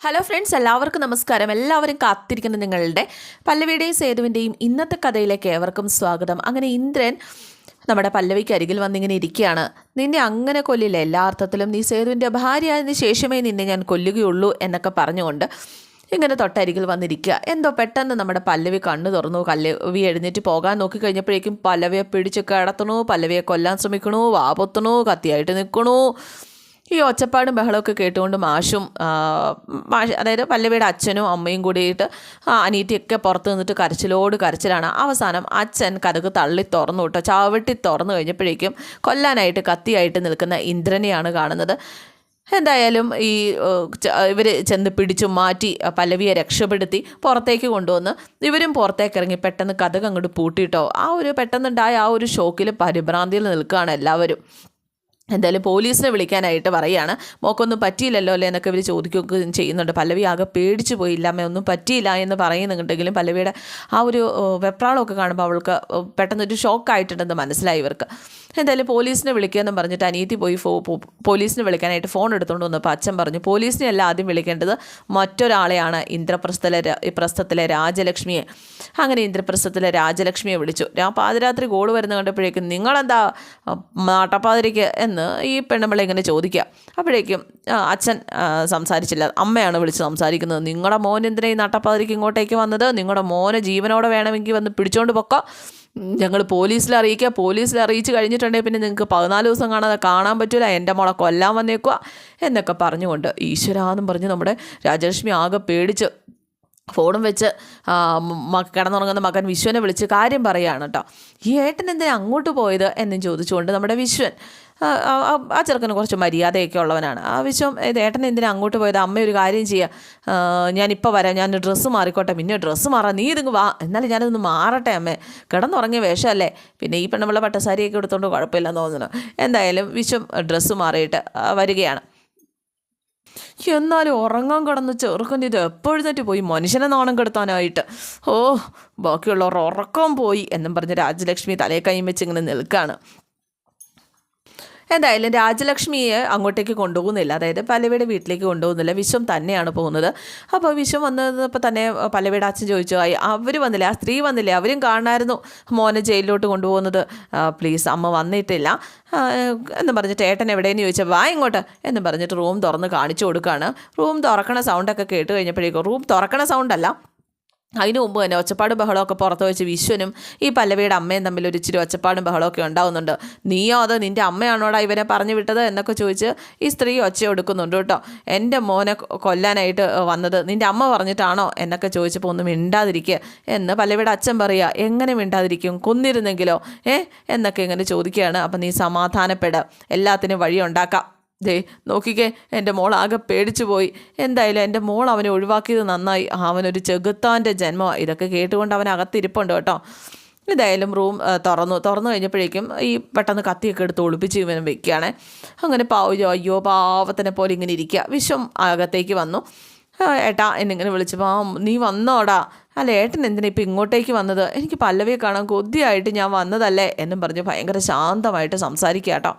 Hello friends എല്ലാവർക്കും നമസ്കാരം. എല്ലാവരും കാത്തിരിക്കുന്ന നിങ്ങളുടെ പല്ലവിയുടെയും സേതുവിന്റെയും ഇന്നത്തെ കഥയിലേക്ക് ഏവർക്കും സ്വാഗതം. അങ്ങനെ ഇന്ദ്രൻ നമ്മുടെ പല്ലവിക്ക് അരികിൽ വന്നിങ്ങനെ ഇരിക്കുകയാണ്. നിന്നെ അങ്ങനെ കൊല്ലില്ല. എല്ലാ അർത്ഥത്തിലും നീ സേതുവിന്റെ ഭാര്യയായതിനു ശേഷമേ നിന്നെ ഞാൻ കൊല്ലുകയുള്ളൂ എന്നൊക്കെ പറഞ്ഞുകൊണ്ട് ഇങ്ങനെ തൊട്ടരികിൽ വന്നിരിക്കുക. എന്തോ പെട്ടെന്ന് നമ്മുടെ പല്ലവി കണ്ണു തുറന്നു. പല്ലവി എഴുന്നേറ്റ് പോകാൻ നോക്കി കഴിഞ്ഞപ്പോഴേക്കും പല്ലവിയെ പിടിച്ച് കിടത്തണു. പല്ലവിയെ കൊല്ലാൻ ശ്രമിക്കണു. വാപൊത്തണു കത്തിയായിട്ട് നിൽക്കണു. ഈ ഒച്ചപ്പാടും ബഹളമൊക്കെ കേട്ടുകൊണ്ട് മാഷും മാഷ് അതായത് പല്ലവിയുടെ അച്ഛനും അമ്മയും കൂടിയിട്ട് അനീറ്റിയൊക്കെ പുറത്ത് നിന്നിട്ട് കരച്ചിലോട് കരച്ചിലാണ്. അവസാനം അച്ഛൻ കഥക്ക് തള്ളി തുറന്നു വിട്ടോ ചാവട്ടി തുറന്നു കഴിഞ്ഞപ്പോഴേക്കും കൊല്ലാനായിട്ട് കത്തിയായിട്ട് നിൽക്കുന്ന ഇന്ദ്രനെയാണ് കാണുന്നത്. എന്തായാലും ഈ ഇവർ ചെന്ന് പിടിച്ചു മാറ്റി പല്ലവിയെ രക്ഷപ്പെടുത്തി പുറത്തേക്ക് കൊണ്ടുവന്ന് ഇവരും പുറത്തേക്ക് ഇറങ്ങി പെട്ടെന്ന് കഥക് അങ്ങോട്ട് പൂട്ടിയിട്ടോ ആ ഒരു പെട്ടെന്നുണ്ടായ ആ ഒരു ഷോക്കിൽ പരിഭ്രാന്തിയിൽ നിൽക്കുകയാണ് എല്ലാവരും. എന്തായാലും പോലീസിനെ വിളിക്കാനായിട്ട് പറയുകയാണ്. മോക്കൊന്നും പറ്റിയില്ലല്ലോ അല്ലേ എന്നൊക്കെ ഇവർ ചോദിക്കുകയും ചെയ്യുന്നുണ്ട്. പല്ലവി ആകെ പേടിച്ചു പോയില്ല അമ്മ ഒന്നും പറ്റിയില്ല എന്ന് പറയുന്നുണ്ടെങ്കിലും പല്ലവിയുടെ ആ ഒരു വെപ്രാളമൊക്കെ കാണുമ്പോൾ അവൾക്ക് പെട്ടെന്നൊരു ഷോക്കായിട്ടുണ്ടെന്ന് മനസ്സിലായി ഇവർക്ക്. എന്തായാലും പോലീസിനെ വിളിക്കുമെന്നും പറഞ്ഞിട്ട് അനിയത്തി പോയി ഫോ പോലീസിനെ വിളിക്കാനായിട്ട് ഫോൺ എടുത്തുകൊണ്ട് വന്നപ്പോൾ അച്ഛൻ പറഞ്ഞു പോലീസിനെ അല്ല ആദ്യം വിളിക്കേണ്ടത് മറ്റൊരാളെയാണ് ഇന്ദ്രപ്രസ്ഥത്തിലെ പ്രസ്ഥത്തിലെ രാജലക്ഷ്മിയെ. അങ്ങനെ ഇന്ദ്രപ്രസ്ഥത്തിലെ രാജലക്ഷ്മിയെ വിളിച്ചു. ഞാൻ പാതിരാത്രി ഗോൾ വരുന്ന കണ്ടപ്പോഴേക്കും നിങ്ങളെന്താ നാട്ടപ്പാതിരിക്ക്? എന്ന് ഈ പെണ്ണുമ്പിള ഇങ്ങനെ ചോദിക്കുക അപ്പോഴേക്കും അച്ഛൻ സംസാരിച്ചില്ല. അമ്മയാണ് വിളിച്ച് സംസാരിക്കുന്നത്. നിങ്ങളുടെ മോൻ എന്തിനാ ഈ നട്ടപ്പാതിരിക്ക് ഇങ്ങോട്ടേക്ക് വന്നത്? നിങ്ങളുടെ മോനെ ജീവനോടെ വേണമെങ്കിൽ വന്ന് പിടിച്ചോണ്ട് പൊക്കോ. ഞങ്ങൾ പോലീസിൽ അറിയിക്കുക പോലീസിൽ അറിയിച്ച് കഴിഞ്ഞിട്ടുണ്ടെങ്കിൽ പിന്നെ നിങ്ങൾക്ക് പതിനാല് ദിവസം കാണാതെ കാണാൻ പറ്റില്ല എന്റെ മോളെ കൊല്ലാൻ വന്നേക്കുക എന്നൊക്കെ പറഞ്ഞുകൊണ്ട് ഈശ്വരാന്നും പറഞ്ഞ് നമ്മുടെ രാജലക്ഷ്മി ആകെ പേടിച്ച് ഫോണും വെച്ച് കിടന്നുറങ്ങുന്ന മകൻ വിശ്വനെ വിളിച്ച് കാര്യം പറയുകയാണ് കേട്ടോ. ഈ ഏട്ടൻ എന്തിനാ അങ്ങോട്ട് പോയത്? എന്നും ചോദിച്ചുകൊണ്ട് നമ്മുടെ വിശ്വൻ ആ, ചെറുക്കന് കുറച്ച് മര്യാദയൊക്കെ ഉള്ളവനാണ്. ആ വിശ്വം ഇത് ഏട്ടൻ എന്തിനാ അങ്ങോട്ട് പോയത്? അമ്മ ഒരു കാര്യം ചെയ്യുക ഞാനിപ്പോൾ വരാം. ഞാൻ ഡ്രസ്സ് മാറിക്കോട്ടെ. പിന്നെ ഡ്രസ്സ് മാറാം. നീ ഇതിങ്ങ് വാ. എന്നാലും ഞാനിതൊന്ന് മാറട്ടെ അമ്മേ. കിടന്നുറങ്ങിയ വേഷമല്ലേ? പിന്നെ ഈ പെണ്ണുള്ള പട്ടസാരിയൊക്കെ എടുത്തുകൊണ്ട് കുഴപ്പമില്ലെന്ന് തോന്നുന്നു. എന്തായാലും വിശ്വം ഡ്രസ്സ് മാറിയിട്ട് വരികയാണ്. എന്നാലും ഉറങ്ങാൻ കിടന്ന് ചെറുക്കൻ ഇത് എപ്പോഴുന്നേറ്റ് പോയി മനുഷ്യനെ നാണം കെടുത്താനായിട്ട്. ഓ ബാക്കിയുള്ളവർ ഉറക്കം പോയി എന്നും പറഞ്ഞ് രാജലക്ഷ്മി തലേ വെച്ച് ഇങ്ങനെ നിൽക്കുകയാണ് എന്തായാലും രാജലക്ഷ്മിയെ അങ്ങോട്ടേക്ക് കൊണ്ടുപോകുന്നില്ല. അതായത് പല്ലവിയുടെ വീട്ടിലേക്ക് കൊണ്ടുപോകുന്നില്ല. വിശ്വം തന്നെയാണ് പോകുന്നത്. അപ്പോൾ വിശ്വം വന്നപ്പോൾ തന്നെ പല്ലവിയുടെ അച്ഛൻ ചോദിച്ചു അവർ വന്നില്ല? ആ സ്ത്രീ വന്നില്ലേ? അവരും കാണാമായിരുന്നു മോനെ ജയിലിലോട്ട് കൊണ്ടുപോകുന്നത്. പ്ലീസ് അമ്മ വന്നിട്ടില്ല. എന്ന് പറഞ്ഞിട്ട് ഏട്ടൻ എവിടെയെന്ന് ചോദിച്ചാൽ വാ ഇങ്ങോട്ട്. എന്ന് പറഞ്ഞിട്ട് റൂം തുറന്ന് കാണിച്ചു കൊടുക്കുകയാണ്. റൂം തുറക്കണ സൗണ്ടൊക്കെ കേട്ട് കഴിഞ്ഞപ്പോഴേക്കും റൂം തുറക്കണ സൗണ്ടല്ല അതിനു മുമ്പ് തന്നെ ഒച്ചപ്പാടും ബഹളമൊക്കെ പുറത്ത് വെച്ച് വിശ്വനും ഈ പല്ലവിയുടെ അമ്മയും തമ്മിൽ ഒരു ഇച്ചിരി ഒച്ചപ്പാടും ബഹളമൊക്കെ ഉണ്ടാവുന്നുണ്ട്. നീയോ അത് നിന്റെ അമ്മയാണോടാ ഇവനെ പറഞ്ഞു വിട്ടത് എന്നൊക്കെ ചോദിച്ച് ഈ സ്ത്രീ ഒച്ച എടുക്കുന്നുണ്ട് കേട്ടോ. എന്റെ മോനെ കൊല്ലാനായിട്ട് വന്നത് നിന്റെ അമ്മ പറഞ്ഞിട്ടാണോ എന്നൊക്കെ ചോദിച്ചപ്പോൾ ഒന്നും മിണ്ടാതിരിക്കുക എന്ന് പല്ലവിയുടെ അച്ഛൻ പറയുക. എങ്ങനെ മിണ്ടാതിരിക്കും? കൊന്നിരുന്നെങ്കിലോ? ഏ? എന്നൊക്കെ ഇങ്ങനെ ചോദിക്കുകയാണ്. അപ്പം നീ സമാധാനപ്പെട്. എല്ലാത്തിനും വഴിയുണ്ടാക്കാം. ദേ നോക്കിക്കേ എന്റെ മോൾ ആകെ പേടിച്ചു പോയി. എന്തായാലും എന്റെ മോൾ അവനെ ഒഴിവാക്കിയത് നന്നായി. അവനൊരു ചെകുത്താന്റെ ജന്മമാണ് ഇതൊക്കെ കേട്ടുകൊണ്ട് അവൻ അകത്തിരിപ്പുണ്ട് കേട്ടോ. ഇതായാലും റൂം തുറന്നു. തുറന്നു കഴിഞ്ഞപ്പോഴേക്കും ഈ പെട്ടെന്ന് കത്തിയൊക്കെ എടുത്ത് ഒളിപ്പിച്ച് ഇവനും വെക്കുകയാണ്. അങ്ങനെ പാവോ അയ്യോ പാവത്തിനെ പോലെ ഇങ്ങനെ ഇരിക്കുക. വിശ്വം അകത്തേക്ക് വന്നു. ഏട്ടാ എന്നിങ്ങനെ വിളിച്ചപ്പോൾ ആ നീ വന്നോടാ. അല്ല ഏട്ടൻ എന്തിനാ ഇപ്പം ഇങ്ങോട്ടേക്ക് വന്നത്? എനിക്ക് പല്ലവിയെ കാണാൻ കൊതിയായിട്ട് ഞാൻ വന്നതല്ലേ? എന്നും പറഞ്ഞ് ഭയങ്കര ശാന്തമായിട്ട് സംസാരിക്കുക കേട്ടോ.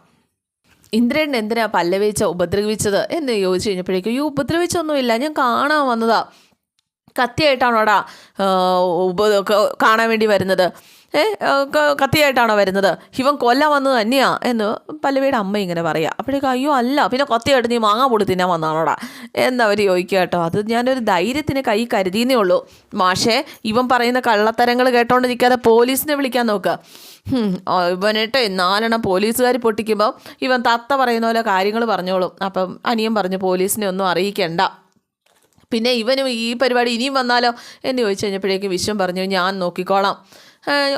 ഇന്ദ്രൻ എന്തിനാ പല്ലവിച്ച ഉപദ്രവിച്ചത് എന്ന് ചോദിച്ചു കഴിഞ്ഞപ്പോഴേക്കും ഈ ഉപദ്രവിച്ചൊന്നുമില്ല ഞാൻ കാണാൻ വന്നതാ. കത്തിയായിട്ടാണോടാ ഉപ കാണാൻ വേണ്ടി വരുന്നത്? ഏ കത്തിയായിട്ടാണോ വരുന്നത്? ഇവൻ കൊല്ലാൻ വന്നത് തന്നെയാ. എന്ന് പല്ലവിയുടെ അമ്മ ഇങ്ങനെ പറയാം. അപ്പോഴേക്കും അയ്യോ അല്ല പിന്നെ കത്തിയായിട്ട് നീ മാങ്ങ പൊടി തിന്നാൻ വന്നാണോടാ എന്നവർ ചോദിക്കുക കേട്ടോ. അത് ഞാനൊരു ധൈര്യത്തിന് കൈ കരുതിയെന്നേ ഉള്ളൂ. മാഷേ ഇവൻ പറയുന്ന കള്ളത്തരങ്ങൾ കേട്ടോണ്ട് നിൽക്കാതെ പോലീസിനെ വിളിക്കാൻ നോക്കുക ഇവനിട്ട് നാലെണ്ണം പോലീസുകാർ പൊട്ടിക്കുമ്പോൾ ഇവൻ തത്ത പറയുന്ന പോലെ കാര്യങ്ങൾ പറഞ്ഞോളും. അപ്പം അനിയൻ പറഞ്ഞു പോലീസിനെ ഒന്നും അറിയിക്കണ്ട. പിന്നെ ഇവനും ഈ പരിപാടി ഇനിയും വന്നാലോ എന്ന് ചോദിച്ചു കഴിഞ്ഞപ്പോഴേക്കും വിശ്വം പറഞ്ഞു ഞാൻ നോക്കിക്കോളാം.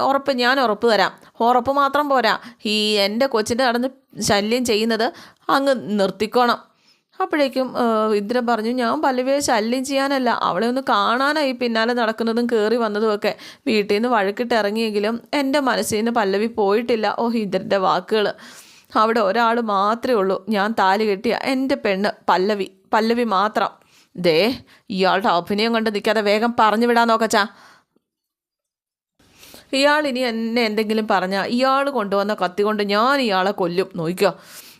ഉറപ്പ് ഞാൻ ഉറപ്പ് തരാം. ഉറപ്പ് മാത്രം പോരാ. ഈ എന്റെ കൊച്ചിന്റെ നടന്ന് ശല്യം ചെയ്യുന്നത് അങ്ങ് നിർത്തിക്കോണം. അപ്പോഴേക്കും ഇന്ദ്രൻ പറഞ്ഞു ഞാൻ പല്ലവിയെ ശല്യം ചെയ്യാനല്ല അവളെ ഒന്ന് കാണാനായി പിന്നാലെ നടക്കുന്നതും കയറി വന്നതും ഒക്കെ. വീട്ടിൽ നിന്ന് വഴക്കിട്ട് ഇറങ്ങിയെങ്കിലും എന്റെ മനസ്സിൽ നിന്ന് പല്ലവി പോയിട്ടില്ല. ഓ ഇന്ദ്രന്റെ വാക്കുകൾ. അവിടെ ഒരാൾ മാത്രമേ ഉള്ളൂ. ഞാൻ താലി കെട്ടിയ എന്റെ പെണ്ണ് പല്ലവി പല്ലവി മാത്രം. ദേ ഇയാളുടെ അഭിനയം കൊണ്ട് നിൽക്കാതെ വേഗം പറഞ്ഞു വിടാൻ നോക്കച്ചാ ഇയാൾ ഇനി എന്നെ എന്തെങ്കിലും പറഞ്ഞാൽ ഇയാൾ കൊണ്ടുവന്ന കത്തി കൊണ്ട് ഞാൻ ഇയാളെ കൊല്ലും. നോക്കിക്കോ.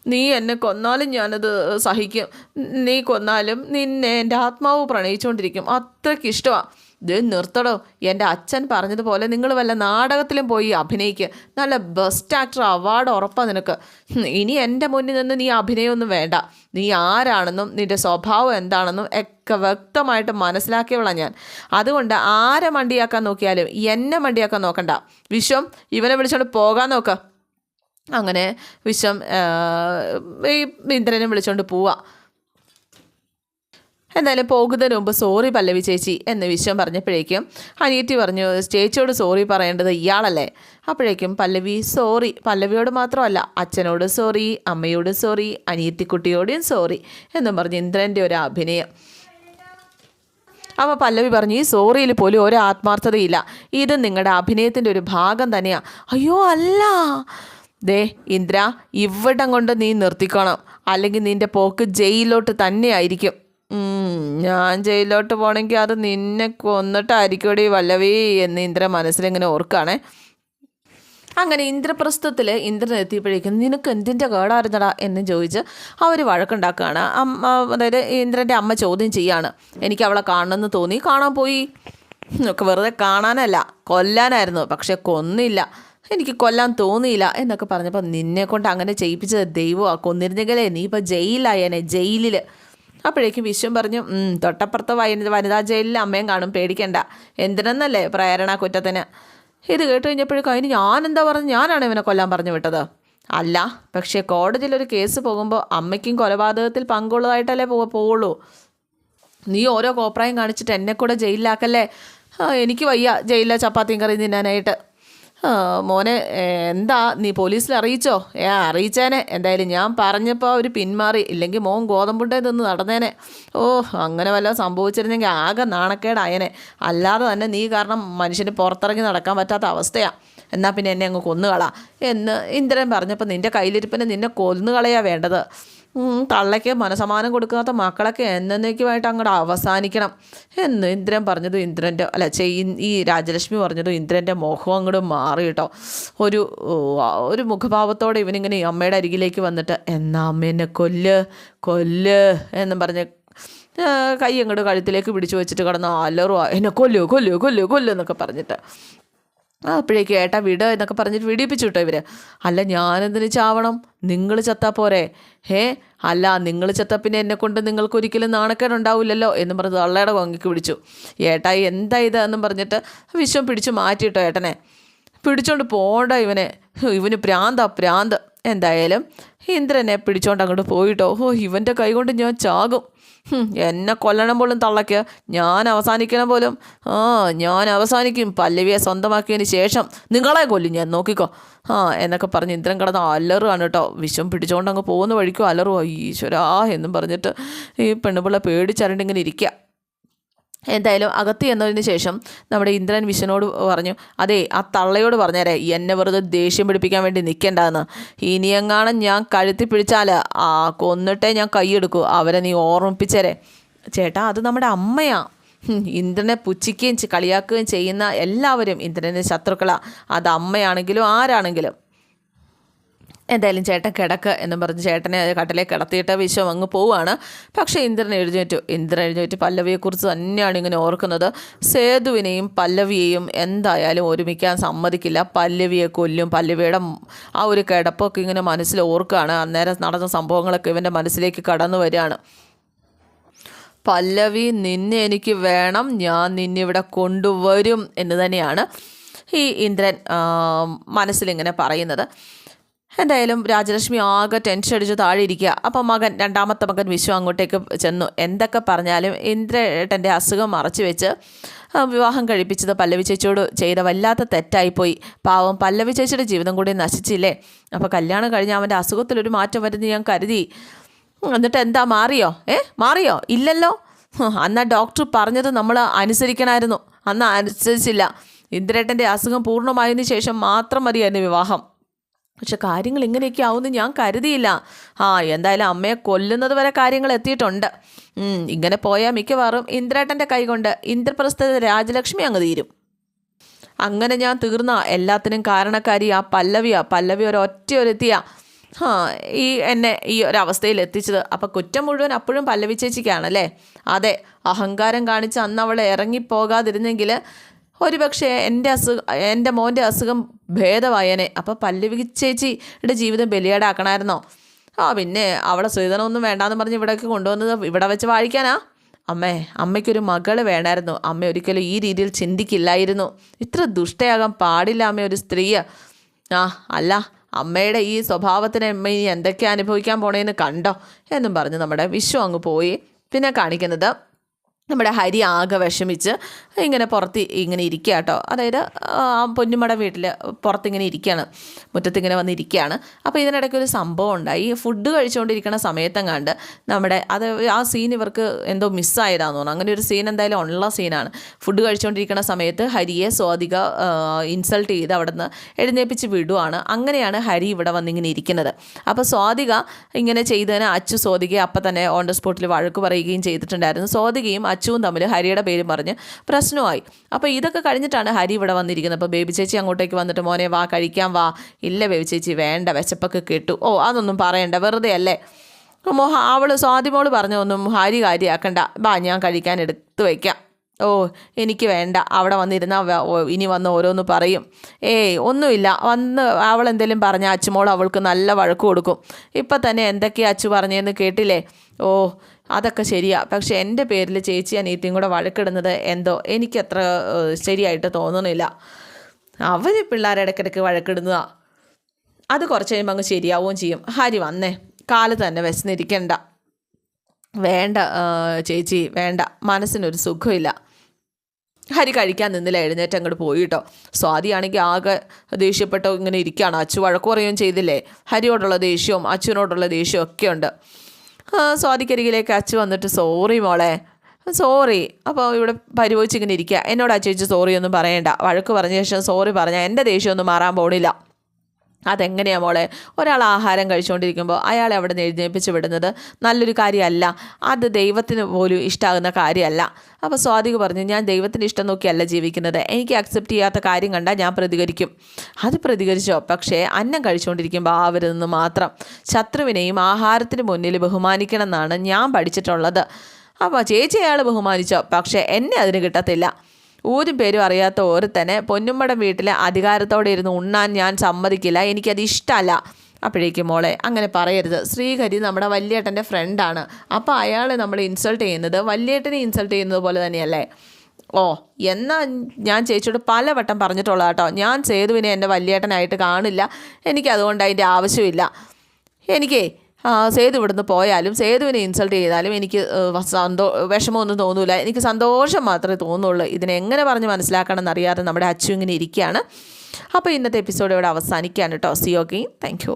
നീ എന്നെ കൊന്നാലും ഞാനത് സഹിക്കും. നീ കൊന്നാലും നിന്നെ എന്റെ ആത്മാവ് പ്രണയിച്ചുകൊണ്ടിരിക്കും അത്രയ്ക്ക് ഇഷ്ടമാണ് ഇത് നിർത്തടോ. എന്റെ അച്ഛൻ പറഞ്ഞതുപോലെ നിങ്ങൾ വല്ല നാടകത്തിലും പോയി അഭിനയിക്കുക നല്ല ബെസ്റ്റ് ആക്ടർ അവാർഡ് ഉറപ്പാണ് നിനക്ക്. ഇനി എന്റെ മുന്നിൽ നിന്ന് നീ അഭിനയമൊന്നും വേണ്ട. നീ ആരാണെന്നും നിന്റെ സ്വഭാവം എന്താണെന്നും ഒക്കെ വ്യക്തമായിട്ട് മനസ്സിലാക്കിയവളാണ് ഞാൻ. അതുകൊണ്ട് ആരെ മണ്ടിയാക്കാൻ നോക്കിയാലും എന്നെ മണ്ടിയാക്കാൻ നോക്കണ്ട. വിശ്വം ഇവനെ വിളിച്ചോണ്ട് പോകാൻ നോക്ക്. അങ്ങനെ വിശ്വം ഈ ഇന്ദ്രനെ വിളിച്ചുകൊണ്ട് പോവാ. എന്തായാലും പോകുന്നതിന് മുമ്പ് സോറി പല്ലവി ചേച്ചി എന്ന് വിശ്വം പറഞ്ഞപ്പോഴേക്കും അനിയറ്റി പറഞ്ഞു ചേച്ചിയോട് സോറി പറയേണ്ടത് ഇയാളല്ലേ? അപ്പോഴേക്കും പല്ലവി സോറി പല്ലവിയോട് മാത്രമല്ല അച്ഛനോട് സോറി അമ്മയോട് സോറി അനിയത്തിക്കുട്ടിയോടും സോറി എന്നും പറഞ്ഞ് ഇന്ദ്രന്റെ ഒരു അഭിനയം. അപ്പോൾ പല്ലവി പറഞ്ഞു ഈ സോറിയിൽ പോലും ഒരു ആത്മാർത്ഥതയില്ല. ഇത് നിങ്ങളുടെ അഭിനയത്തിന്റെ ഒരു ഭാഗം തന്നെയാണ് അയ്യോ അല്ല. ദേ ഇന്ദ്ര ഇവിടം കൊണ്ട് നീ നിർത്തിക്കണം. അല്ലെങ്കിൽ നിന്റെ പോക്ക് ജയിലിലോട്ട് തന്നെയായിരിക്കും. ഞാൻ ജയിലിലോട്ട് പോകണമെങ്കിൽ അത് നിന്നെ കൊന്നിട്ടായിരിക്കൂടി വല്ലവേ എന്ന് ഇന്ദ്ര മനസ്സിലിങ്ങനെ ഓർക്കുകയാണേ. അങ്ങനെ ഇന്ദ്രപ്രസ്ഥത്തിൽ ഇന്ദ്രൻ എത്തിയപ്പോഴേക്കും നിനക്ക് എന്തിന്റെ കേടായിരുന്നടാ എന്ന് ചോദിച്ച് അവർ വഴക്കുണ്ടാക്കുകയാണ്. അതായത് ഇന്ദ്രന്റെ അമ്മ ചോദ്യം ചെയ്യാണ്. എനിക്ക് അവളെ കാണണമെന്ന് തോന്നി. കാണാൻ പോയി. ഒക്കെ വെറുതെ കാണാനല്ല കൊല്ലാനായിരുന്നു. പക്ഷെ കൊന്നില്ല. എനിക്ക് കൊല്ലാൻ തോന്നിയില്ല എന്നൊക്കെ പറഞ്ഞപ്പോൾ നിന്നെ കൊണ്ട് അങ്ങനെ ചെയ്യിപ്പിച്ചത് ദൈവമാണ് കൊന്നിരുന്നെങ്കിലേ നീ ഇപ്പോൾ ജയിലായേനെ ജയിലിൽ അപ്പോഴേക്കും വിശ്വം പറഞ്ഞു തൊട്ടപ്പുറത്തെ വനിത വനിതാ ജയിലിൽ അമ്മയും കാണും പേടിക്കണ്ട. എന്തിനെന്നല്ലേ പ്രേരണ കുറ്റത്തിന്? ഇത് കേട്ട് കഴിഞ്ഞപ്പോഴേക്കും അതിന് എന്താ പറഞ്ഞു ഞാനാണ് ഇവനെ കൊല്ലാൻ പറഞ്ഞു വിട്ടത്. അല്ല പക്ഷേ കോടതിയിൽ ഒരു കേസ് പോകുമ്പോൾ അമ്മയ്ക്കും കൊലപാതകത്തിൽ പങ്കുള്ളതായിട്ടല്ലേ പോ പോവുള്ളൂ. നീ ഓരോ കോപ്രായം കാണിച്ചിട്ട് എന്നെ കൂടെ ജയിലിലാക്കല്ലേ? എനിക്ക് വയ്യ ജയിലിലെ ചപ്പാത്തിയും കറി തിന്നാനായിട്ട്. മോനെ എന്താ? നീ പോലീസിൽ അറിയിച്ചോ? ഏ അറിയിച്ചേനെ. എന്തായാലും ഞാൻ പറഞ്ഞപ്പോൾ അവർ പിന്മാറി. ഇല്ലെങ്കിൽ മോൻ ഗോതമ്പുണ്ടേ നിന്ന് നടന്നേനെ. ഓ അങ്ങനെ വല്ലതും സംഭവിച്ചിരുന്നെങ്കിൽ ആകെ നാണക്കേടായനെ. അല്ലാതെ തന്നെ നീ കാരണം മനുഷ്യന് പുറത്തിറങ്ങി നടക്കാൻ പറ്റാത്ത അവസ്ഥയാണ് എന്നാൽ പിന്നെ എന്നെ അങ്ങ് കൊന്നുകളാ. എന്ന് ഇന്ദ്രൻ പറഞ്ഞപ്പോൾ നിന്റെ കയ്യിലിരിപ്പിന് നിന്നെ കൊന്നുകളയാ വേണ്ടത്. തള്ളയ്ക്ക് മനസമാനം കൊടുക്കാത്ത മക്കളൊക്കെ എന്നേക്കുമായിട്ട് അങ്ങോട്ട് അവസാനിക്കണം. എന്ന് ഇന്ദ്രൻ പറഞ്ഞതും ഇന്ദ്രന്റെ അല്ല ചെയ് ഈ രാജലക്ഷ്മി പറഞ്ഞതും ഇന്ദ്രന്റെ മുഖം അങ്ങോട്ട് മാറി കേട്ടോ. ഒരു ഒരു മുഖഭാവത്തോടെ ഇവനിങ്ങനെ അമ്മയുടെ അരികിലേക്ക് വന്നിട്ട് എന്നാ അമ്മേനെ കൊല്ല് കൊല്ല് എന്നും പറഞ്ഞ് കൈ അങ്ങോട്ട് കഴുത്തിലേക്ക് പിടിച്ചു വെച്ചിട്ട് കിടന്ന് അലറുവാ. എന്നെ കൊല്ലു കൊല്ലു കൊല്ലു കൊല്ലു എന്നൊക്കെ പറഞ്ഞിട്ട്. അപ്പോഴേക്കും ഏട്ടാ വിട എന്നൊക്കെ പറഞ്ഞിട്ട് വിടിപ്പിച്ചു കേട്ടോ ഇവർ അല്ല ഞാനെന്തിന് ചാവണം? നിങ്ങൾ ചത്താ പോരെ. ഹേ അല്ല നിങ്ങൾ ചത്ത പിന്നെ എന്നെ കൊണ്ട് നിങ്ങൾക്ക് ഒരിക്കലും നാണക്കേടുണ്ടാവില്ലല്ലോ എന്ന് പറഞ്ഞ് തള്ളയുടെ കൊങ്ങിക്ക് പിടിച്ചു. ഏട്ടായി എന്താ ഇത് എന്നും പറഞ്ഞിട്ട് വിശ്വം പിടിച്ചു മാറ്റിയിട്ടോ ഏട്ടനെ. പിടിച്ചോണ്ട് പോണ്ട ഇവനെ. ഇവന് പ്രാന്താ പ്രാന്ത്. എന്തായാലും ഇന്ദ്രനെ പിടിച്ചോണ്ട് അങ്ങോട്ട് പോയിട്ടോ. ഓ ഇവന്റെ കൈ കൊണ്ട് ഞാൻ ചാകും. എന്നെ കൊല്ലണം പോലും തള്ളക്ക്. ഞാൻ അവസാനിക്കണം പോലും. ആ ഞാൻ അവസാനിക്കും. പല്ലവിയെ സ്വന്തമാക്കിയതിന് ശേഷം നിങ്ങളെ കൊല്ലും ഞാൻ. നോക്കിക്കോ. ആ എന്നൊക്കെ പറഞ്ഞ് ഇന്ദ്രൻ കിടന്ന് അലറുകയാണ് കേട്ടോ. വിഷം പിടിച്ചുകൊണ്ട് അങ്ങ് പോകുന്ന വഴിക്കും ഈശ്വര ഈശ്വരാ എന്നും പറഞ്ഞിട്ട് ഈ പെണ്ണുപിള്ള പേടിച്ചരണ്ടിങ്ങനെ ഇരിക്കുക എന്തായാലും അകത്ത് ചെന്നതിന് ശേഷം നമ്മുടെ ഇന്ദ്രൻ വിശ്വനോട് പറഞ്ഞു അതെ ആ തള്ളയോട് പറഞ്ഞേരെ എന്നെ വെറുതെ ദേഷ്യം പിടിപ്പിക്കാൻ വേണ്ടി നിൽക്കേണ്ടതെന്ന് ഇനിയെങ്ങാനും ഞാൻ കഴുത്തി പിടിച്ചാൽ ആ കൊന്നിട്ടേ ഞാൻ കൈയെടുക്കൂ അവരെ നീ ഓർമ്മിപ്പിച്ചേരെ. ചേട്ടാ അത് നമ്മുടെ അമ്മയാ. ഇന്ദ്രനെ പുച്ഛിക്കുകയും കളിയാക്കുകയും ചെയ്യുന്ന എല്ലാവരും ഇന്ദ്രന്റെ ശത്രുക്കളാണ് അത് അമ്മയാണെങ്കിലും ആരാണെങ്കിലും. എന്തായാലും ചേട്ടൻ കിടക്ക് എന്നും പറഞ്ഞ് ചേട്ടനെ കട്ടിലേക്ക് കിടത്തിയിട്ട് വിശ്വം അങ്ങ് പോവുകയാണ് പക്ഷേ ഇന്ദ്രൻ എഴുന്നേറ്റു. ഇന്ദ്രൻ എഴുന്നേറ്റ് പല്ലവിയെക്കുറിച്ച് തന്നെയാണ് ഇങ്ങനെ ഓർക്കുന്നത്. സേതുവിനെയും പല്ലവിയെയും എന്തായാലും ഒരുമിക്കാൻ സമ്മതിക്കില്ല. പല്ലവിയെ കൊല്ലും. പല്ലവിയുടെ ആ ഒരു കിടപ്പൊക്കെ ഇങ്ങനെ മനസ്സിൽ ഓർക്കുകയാണ് അന്നേരം നടന്ന സംഭവങ്ങളൊക്കെ ഇവന്റെ മനസ്സിലേക്ക് കടന്നു വരികയാണ്. പല്ലവി നിന്നെ എനിക്ക് വേണം. ഞാൻ നിന്നിവിടെ കൊണ്ടുവരും എന്ന് തന്നെയാണ് ഈ ഇന്ദ്രൻ മനസ്സിലിങ്ങനെ പറയുന്നത്. എന്തായാലും രാജലക്ഷ്മി ആകെ ടെൻഷൻ അടിച്ച് താഴെ ഇരിക്കുക. അപ്പം മകൻ രണ്ടാമത്തെ മകൻ വിശ്വം അങ്ങോട്ടേക്ക് ചെന്നു. എന്തൊക്കെ പറഞ്ഞാലും ഇന്ദ്രേട്ടന്റെ അസുഖം മറച്ചു വെച്ച് വിവാഹം കഴിപ്പിച്ചത് പല്ലവി ചേച്ചിയോട് ചെയ്ത വല്ലാത്ത തെറ്റായിപ്പോയി. പാവം പല്ലവി ചേച്ചിയുടെ ജീവിതം കൂടി നശിച്ചില്ലേ? അപ്പോൾ കല്യാണം കഴിഞ്ഞ് അവന്റെ അസുഖത്തിലൊരു മാറ്റം വരുന്ന ഞാൻ കരുതി. എന്നിട്ട് എന്താ മാറിയോ? ഏ മാറിയോ? ഇല്ലല്ലോ? അന്ന് ഡോക്ടർ പറഞ്ഞത് നമ്മൾ അനുസരിക്കണമായിരുന്നു. അന്ന് അനുസരിച്ചില്ല. ഇന്ദ്രേട്ടന്റെ അസുഖം പൂർണമായതിനു ശേഷം മാത്രം മതിയായിരുന്നു വിവാഹം. പക്ഷെ കാര്യങ്ങൾ ഇങ്ങനെയൊക്കെ ആവുമെന്ന് ഞാൻ കരുതിയില്ല. ആ എന്തായാലും അമ്മയെ കൊല്ലുന്നത് വരെ കാര്യങ്ങൾ എത്തിയിട്ടുണ്ട്. ഇങ്ങനെ പോയാൽ മിക്കവാറും ഇന്ദ്രേട്ടന്റെ കൈകൊണ്ട് ഇന്ദ്രപ്രസ്ഥ രാജലക്ഷ്മി അങ്ങ് തീരും. അങ്ങനെ ഞാൻ തീർന്ന എല്ലാത്തിനും കാരണക്കാരി ആ പല്ലവിയാ. പല്ലവി ഒരൊറ്റ ഒരുത്തിയാ. ആ ഈ എന്നെ ഈ ഒരവസ്ഥയിൽ എത്തിച്ചത്. അപ്പം കുറ്റം മുഴുവൻ അപ്പോഴും പല്ലവി ചേച്ചിക്കാണല്ലേ? അതെ അഹങ്കാരം കാണിച്ച് അന്ന് അവൾ ഇറങ്ങിപ്പോകാതിരുന്നെങ്കിൽ ഒരുപക്ഷെ എന്റെ അസുഖം എന്റെ മോന്റെ അസുഖം ഭേദമായേനെ. അപ്പോൾ പല്ലവി ചേച്ചിയുടെ ജീവിതം ബലിയാടാക്കണമായിരുന്നോ ആ പിന്നെ അവളെ സുഹൃതനൊന്നും വേണ്ടാന്ന് പറഞ്ഞ് ഇവിടേക്ക് കൊണ്ടുവന്നത് ഇവിടെ വെച്ച് വാഴിക്കാനാ? അമ്മേ അമ്മയ്ക്കൊരു മകൾ വേണമായിരുന്നു. അമ്മ ഒരിക്കലും ഈ രീതിയിൽ ചിന്തിക്കില്ലായിരുന്നു. ഇത്ര ദുഷ്ടയാകാൻ പാടില്ല അമ്മ ഒരു സ്ത്രീ ആ അല്ല അമ്മയുടെ ഈ സ്വഭാവത്തിന് അമ്മ ഇനി എന്തൊക്കെ അനുഭവിക്കാൻ പോണേന്ന് കണ്ടോ? എന്നും പറഞ്ഞ് നമ്മുടെ വിഷു അങ്ങ് പോയി. പിന്നെ കാണിക്കുന്നത് നമ്മുടെ ഹരി ആകെ വിഷമിച്ച് ഇങ്ങനെ പുറത്ത് ഇങ്ങനെ ഇരിക്കുക കേട്ടോ. അതായത് ആ പൊന്നുമട വീട്ടിൽ പുറത്തിങ്ങനെ ഇരിക്കുകയാണ്. മുറ്റത്തിങ്ങനെ വന്നിരിക്കുകയാണ്. അപ്പോൾ ഇതിനിടയ്ക്ക് ഒരു സംഭവം ഉണ്ടായി. ഫുഡ് കഴിച്ചുകൊണ്ടിരിക്കുന്ന സമയത്തെങ്ങാണ്ട് നമ്മുടെ അത് ആ സീൻ ഇവർക്ക് എന്തോ മിസ്സായതാന്ന് തോന്നുന്നു. അങ്ങനെ ഒരു സീൻ എന്തായാലും ഉള്ള സീനാണ് ഫുഡ് കഴിച്ചുകൊണ്ടിരിക്കുന്ന സമയത്ത് ഹരിയെ സ്വാതിക ഇൻസൾട്ട് ചെയ്ത് അവിടെ നിന്ന് എഴുന്നേപ്പിച്ച് വിടുവാണ്. അങ്ങനെയാണ് ഹരി ഇവിടെ വന്നിങ്ങനെ ഇരിക്കുന്നത്. അപ്പോൾ സ്വാതിക ഇങ്ങനെ ചെയ്തതിന് അച്ചു സ്വാതികയെ അപ്പം തന്നെ ഓൺ ദ സ്പോട്ടിൽ വഴക്ക് പറയുകയും ചെയ്തിട്ടുണ്ടായിരുന്നു. സ്വാതികയും അച്ചുവും തമ്മിൽ ഹരിയുടെ പേരും പറഞ്ഞ് പ്രശ്നമായി. അപ്പോൾ ഇതൊക്കെ കഴിഞ്ഞിട്ടാണ് ഹരി ഇവിടെ വന്നിരിക്കുന്നത്. അപ്പോൾ ബേബി ചേച്ചി അങ്ങോട്ടേക്ക് വന്നിട്ട് മോനെ വാ കഴിക്കാൻ വാ. ഇല്ല ബേബി ചേച്ചി വേണ്ട വിശപ്പൊക്കെ കേട്ടു. ഓ അതൊന്നും പറയണ്ട വെറുതെ അല്ലേ? മോഹ അവൾ സ്വാതിമോൾ പറഞ്ഞൊന്നും ഹരി കാര്യമാക്കണ്ട വാ ഞാൻ കഴിക്കാൻ എടുത്തു വയ്ക്കാം ഓ എനിക്ക് വേണ്ട. അവിടെ വന്നിരുന്നാൽ ഇനി വന്ന് ഓരോന്ന് പറയും. ഏയ് ഒന്നുമില്ല. വന്ന് അവൾ എന്തെങ്കിലും പറഞ്ഞാൽ അച്ചുമോൾ അവൾക്ക് നല്ല വഴക്ക് കൊടുക്കും. ഇപ്പം തന്നെ എന്തൊക്കെയാ അച്ചു പറഞ്ഞതെന്ന് കേട്ടില്ലേ? ഓ അതൊക്കെ ശരിയാണ് പക്ഷേ എന്റെ പേരിൽ ചേച്ചി അനിയത്തിയും കൂടെ വഴക്കിടുന്നത് എന്തോ എനിക്കത്ര ശരിയായിട്ട് തോന്നുന്നില്ല അവർ പിള്ളേരെ ഇടയ്ക്കിടയ്ക്ക് വഴക്കിടുന്നതാ. അത് കുറച്ച് കഴിയുമ്പോൾ അങ്ങ് ശരിയാവുകയും ചെയ്യും. ഹരി വന്നേ. കാൽ തന്നെ വിശന്നിരിക്കണ്ട. വേണ്ട ചേച്ചി വേണ്ട. മനസ്സിനൊരു സുഖമില്ല. ഹരി കഴിക്കാൻ നിന്നില്ല. എഴുന്നേറ്റ് അങ്ങോട്ട് പോയി കേട്ടോ സ്വാതിയാണെങ്കിൽ ആകെ ദേഷ്യപ്പെട്ടോ ഇങ്ങനെ ഇരിക്കുകയാണ്. അച്ചു വഴക്കു പറയുകയും ചെയ്തില്ലേ? ഹരിയോടുള്ള ദേഷ്യവും അച്ഛനോടുള്ള ദേഷ്യവും ഒക്കെ ഉണ്ട്. സ്വാതിക്കരികിലേക്ക് അച്ഛൻ വന്നിട്ട് സോറി മോളെ. സോറി അപ്പോൾ ഇവിടെ പരിപോച്ചിങ്ങനെ ഇരിക്കുക എന്നോട് ആ ചേച്ചി സോറി ഒന്നും പറയണ്ട. വഴക്ക് പറഞ്ഞ ശേഷം സോറി പറഞ്ഞാൽ എന്റെ ദേഷ്യമൊന്നും മാറാൻ പോണില്ല. അതെങ്ങനെയാ മോളെ? ഒരാൾ ആഹാരം കഴിച്ചുകൊണ്ടിരിക്കുമ്പോൾ അയാളെ അവിടെ നിന്ന് എഴുന്നേൽപ്പിച്ച് വിടുന്നത് നല്ലൊരു കാര്യമല്ല. അത് ദൈവത്തിന് പോലും ഇഷ്ടമാകുന്ന കാര്യമല്ല. അപ്പോൾ സ്വാതിക പറഞ്ഞു ഞാൻ ദൈവത്തിന്റെ ഇഷ്ടം നോക്കിയല്ല ജീവിക്കുന്നത്. എനിക്ക് അക്സെപ്റ്റ് ചെയ്യാത്ത കാര്യം കണ്ടാൽ ഞാൻ പ്രതികരിക്കും. അത് പ്രതികരിച്ചോ? പക്ഷേ അന്നം കഴിച്ചുകൊണ്ടിരിക്കുമ്പോൾ ആവരുത് നിന്ന് മാത്രം ശത്രുവിനെയും ആഹാരത്തിന് മുന്നിൽ ബഹുമാനിക്കണം എന്നാണ് ഞാൻ പഠിച്ചിട്ടുള്ളത്. അപ്പോൾ ചേച്ചി അയാൾ ബഹുമാനിച്ചോ? പക്ഷേ എന്നെ അതിന് കിട്ടത്തില്ല. ഊരും പേരും അറിയാത്ത ഓരോത്തനെ പൊന്നുമ്മടം വീട്ടിലെ അധികാരത്തോടെ ഇരുന്ന് ഉണ്ണാൻ ഞാൻ സമ്മതിക്കില്ല. എനിക്കത് ഇഷ്ടമല്ല. അപ്പോഴേക്കും മോളെ അങ്ങനെ പറയരുത്. ശ്രീഹരി നമ്മുടെ വല്യേട്ടന്റെ ഫ്രണ്ടാണ്. അപ്പോൾ അയാളെ നമ്മൾ ഇൻസൾട്ട് ചെയ്യുന്നത് വല്യേട്ടനെ ഇൻസൾട്ട് ചെയ്യുന്നത് പോലെ തന്നെയല്ലേ? ഓ എന്നാൽ ഞാൻ ചേച്ചിയോട് പലവട്ടം പറഞ്ഞിട്ടുള്ള കേട്ടോ. ഞാൻ സേതുവിനെ എന്റെ വല്യേട്ടനായിട്ട് കാണില്ല. എനിക്കതുകൊണ്ട് അതിന്റെ ആവശ്യമില്ല. എനിക്കേ സേതു ഇവിടുന്ന് പോയാലും സേതുവിനെ ഇൻസൾട്ട് ചെയ്താലും എനിക്ക് സന്തോ വിഷമമൊന്നും തോന്നൂല. എനിക്ക് സന്തോഷം മാത്രമേ തോന്നുള്ളൂ. ഇതിനെ എങ്ങനെ പറഞ്ഞ് മനസ്സിലാക്കണം എന്നറിയാതെ നമ്മുടെ അച്ചു ഇങ്ങനെ ഇരിക്കുകയാണ്. അപ്പോൾ ഇന്നത്തെ എപ്പിസോഡ് ഇവിടെ അവസാനിക്കുകയാണ് കേട്ടോ. C okay thank you